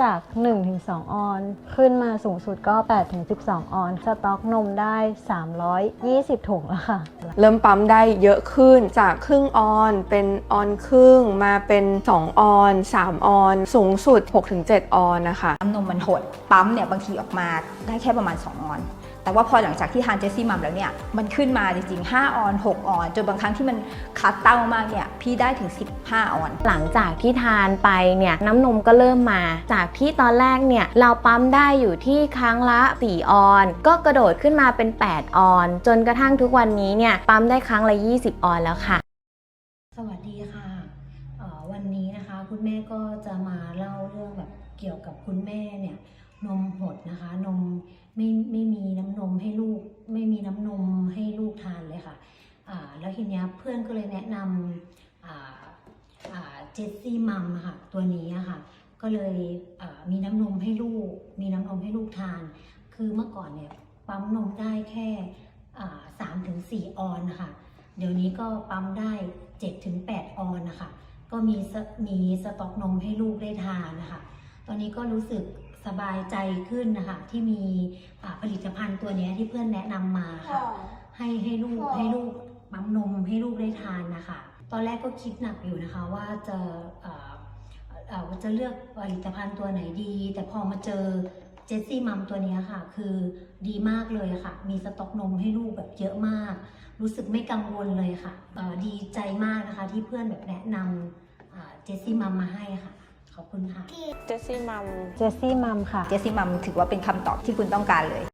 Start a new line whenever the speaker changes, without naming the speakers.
จาก 1-2 ออน ขึ้นมาสูงสุดก็ 8-12 ออน สต็อกนมได้ 320 ถุงแล้วค่ะ
เริ่มปั๊มได้เยอะขึ้นจากครึ่งออน เป็นออนครึ่งมาเป็น 2 ออน 3 ออน สูงสุด 6-7 ออนนะคะ
น้ำนมมันหดปั๊มเนี่ยบางทีออกมาได้แค่ประมาณ 2 ออน แต่ว่าพอหลังจากที่ทานเจสซี่มัมแล้วเนี่ยมันขึ้นมาจริงๆ 5 ออน 6 ออน จนบางครั้งที่มันคัดเต้ามากเนี่ยพี่ได้ถึง 15 ออน
หลังจากที่ทานไปเนี่ยน้ำนมก็เริ่มมา จากที่ตอนแรกเนี่ยเราปั๊มได้อยู่ที่ครั้งละ 4 ออน ก็กระโดดขึ้นมาเป็น 8 ออน จนกระทั่งทุกวันนี้เนี่ยปั๊มได้ครั้งละ 20 ออนแล้วค่ะ
สวัสดีค่ะเอ่อวันนี้นะคะคุณแม่ก็จะมาเล่าเรื่องแบบเกี่ยวกับคุณแม่เนี่ย นมหดนะคะ นมไม่ไม่มีน้ำนมให้ลูก ไม่มีน้ำนมให้ลูกทานเลยค่ะอ่าแล้วทีเนี้ยเพื่อนก็เลยแนะนำอ่าอ่าเจสซี่มัมค่ะตัวนี้ค่ะ ก็เลยมีน้ำนมให้ลูก มีน้ำนมให้ลูกทาน คือเมื่อก่อนเนี่ยปั๊มนมได้แค่สามถึงสี่ออนนะคะเดี๋ยวนี้ก็ปั๊มได้7ถึง8ออนนะคะก็มีมีสต็อกนมให้ลูกได้ทานนะคะ ตอนนี้ก็รู้สึก สบายใจขึ้นนะคะที่มีอ่าผลิตภัณฑ์ตัวเนี้ยที่เพื่อนแนะนำมาค่ะ ให้ให้ลูกให้ลูกปั๊มนมให้ลูกได้ทานนะคะ ตอนแรกก็คิดหนักอยู่นะคะว่าจะเอ่อเอ่อว่าจะเลือกผลิตภัณฑ์ตัวไหนดี แต่พอมาเจอเจสซี่มัมตัวเนี้ยค่ะ คือดีมากเลยค่ะ มีสต็อกนมให้ลูกแบบเยอะมาก รู้สึกไม่กังวลเลยค่ะเอ่อดีใจมากนะคะที่เพื่อนแบบแนะนำเจสซี่มัมมาให้ค่ะ ขอบคุณค่ะ
เจสซี่มัม
เจสซี่มัมค่ะ
เจสซี่มัมถือว่าเป็นคำตอบที่คุณต้องการเลย